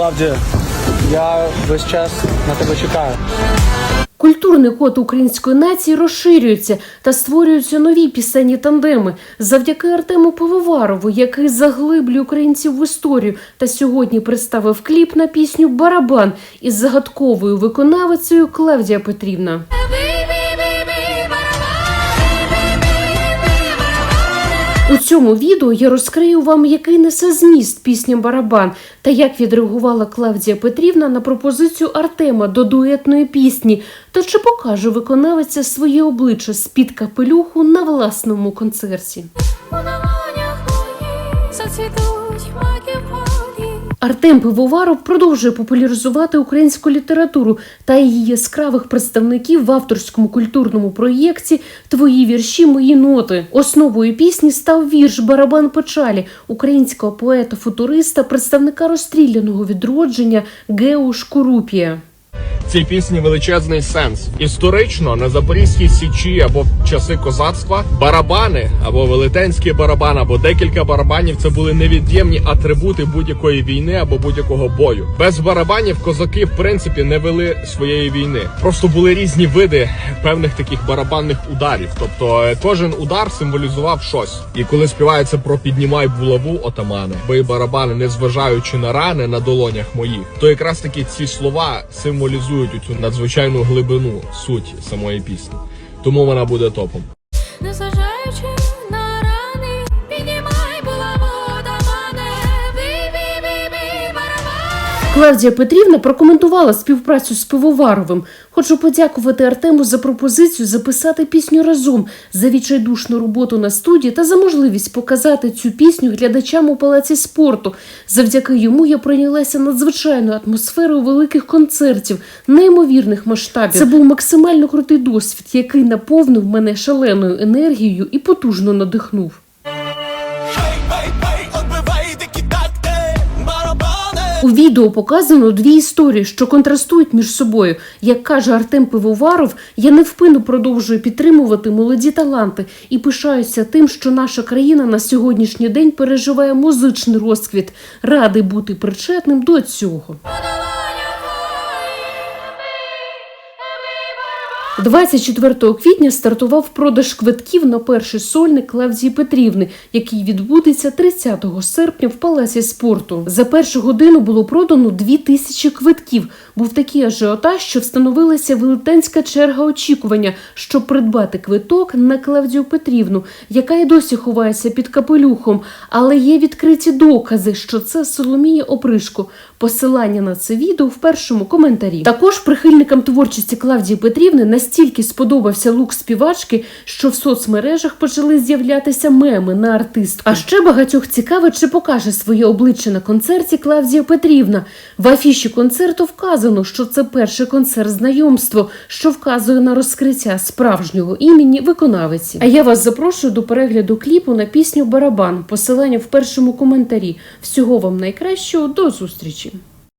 Клавдія, я весь час на тебе чекаю. Культурний код української нації розширюється та створюються нові пісенні тандеми завдяки Артему Пивоварову, який заглиблює українців в історію та сьогодні представив кліп на пісню Барабан із загадковою виконавицею Клавдія Петрівна. У цьому відео я розкрию вам, який несе зміст пісні Барабан та як відреагувала Клавдія Петрівна на пропозицію Артема до дуетної пісні, та чи покаже виконавиця своє обличчя з-під капелюху на власному концерті. Зацвітуть маки. Артем Пивоваров продовжує популяризувати українську літературу та її яскравих представників в авторському культурному проєкті Твої вірші, мої ноти. Основою пісні став вірш Барабан печалі українського поета-футуриста, представника розстріляного відродження Гео Шкурупія. Цій пісні величезний сенс. Історично на Запорізькій січі або в часи козацтва барабани або велетенський барабан, або декілька барабанів це були невід'ємні атрибути будь-якої війни або будь-якого бою. Без барабанів козаки в принципі не вели своєї війни. Просто були різні види певних таких барабанних ударів. Тобто е, кожен удар символізував щось. І коли співається про піднімай булаву отамане, бий барабани, не зважаючи на рани на долонях моїх, то якраз таки ці слова символізують цю надзвичайну глибину суть самої пісні. Тому вона буде топом. Клавдія Петрівна прокоментувала співпрацю з Пивоваровим. Хочу подякувати Артему за пропозицію записати пісню разом за відчайдушну роботу на студії та за можливість показати цю пісню глядачам у палаці спорту. Завдяки йому я прийнялася надзвичайною атмосферою великих концертів, неймовірних масштабів. Це був максимально крутий досвід, який наповнив мене шаленою енергією і потужно надихнув. У відео показано дві історії, що контрастують між собою. Як каже Артем Пивоваров, я невпинно продовжую підтримувати молоді таланти і пишаюся тим, що наша країна на сьогоднішній день переживає музичний розквіт. Радий бути причетним до цього. 24 квітня стартував продаж квитків на перший сольник Клавдії Петрівни, який відбудеться 30 серпня в палаці спорту. За першу годину було продано 2 тисячі квитків. Був такий ажіотаж, що встановилася велетенська черга очікування, щоб придбати квиток на Клавдію Петрівну, яка й досі ховається під капелюхом. Але є відкриті докази, що це Соломія Опришко. Посилання на це відео в першому коментарі. Також прихильникам творчості Клавдії Петрівни настільки сподобався лук співачки, що в соцмережах почали з'являтися меми на артистку. А ще багатьох цікавить, чи покаже своє обличчя на концерті Клавдія Петрівна. В афіші концерту вказано, що це перший концерт знайомства, що вказує на розкриття справжнього імені виконавиці. А я вас запрошую до перегляду кліпу на пісню Барабан. Посилання в першому коментарі. Всього вам найкращого, до зустрічі.